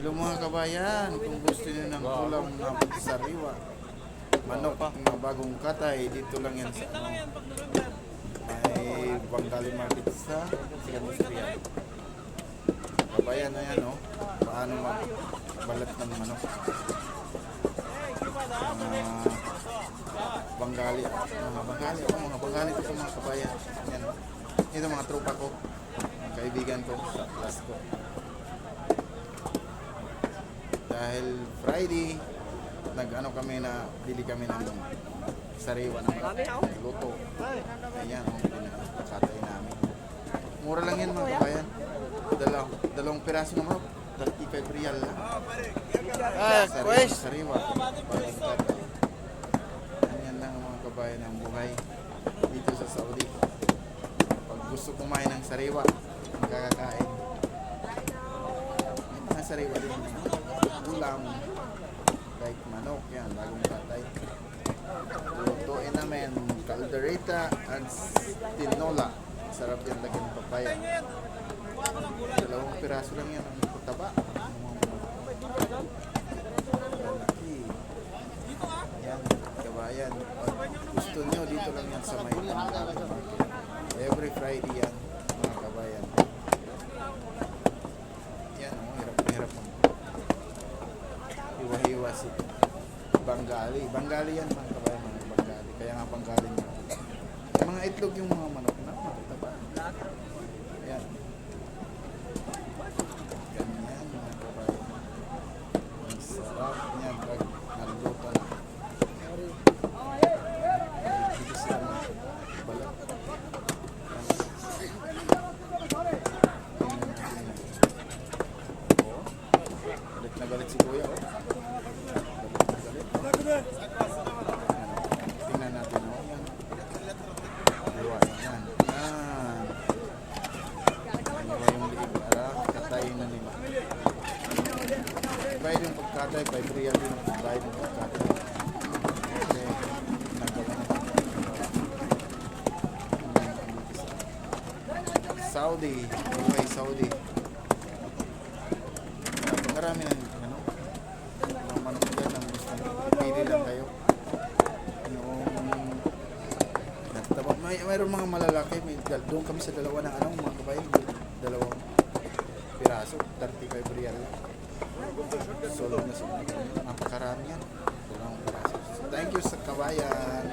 Hello mga kabayan, kung gusto niyo ng ulam na sariwa, manok na bagong katay, dito lang yan sa ano, may Bangali Market sa Sigamus Pian. Kabayan na yan, oh. Paano magbalat ng manok. Mga Bangali, mga Bangali, oh, mga Bangali ito mga kabayan. Yan, oh. Ito mga tropa ko, mga kaibigan ko sa class ko. Dahil Friday, nag-ano kami na bili kami ng sariwa ng luto. Ayan, oh, pinakatay namin. Mura lang yan mga kabayan. Dalaw, dalawang piraso ng manok. 35 real lang. Ah, Sariwa, sariwa. Ganyan lang mga kabayan ang buhay dito sa Saudi. Pag gusto kumain ng sariwa, makakakain. Mga sariwa din. Ulam. Like manok, yan, bagong katay. Lutuin namin, caldereta at tinola. Sarap yan lagyan ng papaya. Dalawang piraso lang yan, ang taba. Lalaki. Yan, kabayan. Gusto nyo, dito lang yan sa may. Every Friday yan, mga kabayan. Yan, oh, hirap na hirap ang hiwa-hiwa si Bangali. Bangali yan, mga kabayan, mga Bangali. Kaya nga Bangali niya. Mga itlog yung mga manok na, mataba. Yan. Ganyan, mga kabayan. Ang sarap niya pag naluto na. Dito sila mga balat. Oh, galit si Kuya, oh. Tingnan natin, oh. Yan. Yan. Yan. Diwa yung liig para katayin na nila. Bayad yung pagkatay, bayad real yung bayad yung pagkatay. Saudi, okay, Saudi. Marami na, ano, mga manok dyan ang gusto nyo. Pili lang kayo. Yung, nagtaba, may, mayroon mga malalaki, may, dal- doon kami sa dalawa ng ano, mga kabayan, dalawang piraso, 35 real. Solid na solid. Napakarami yan. Dalawang piraso. Thank you sa kabayan.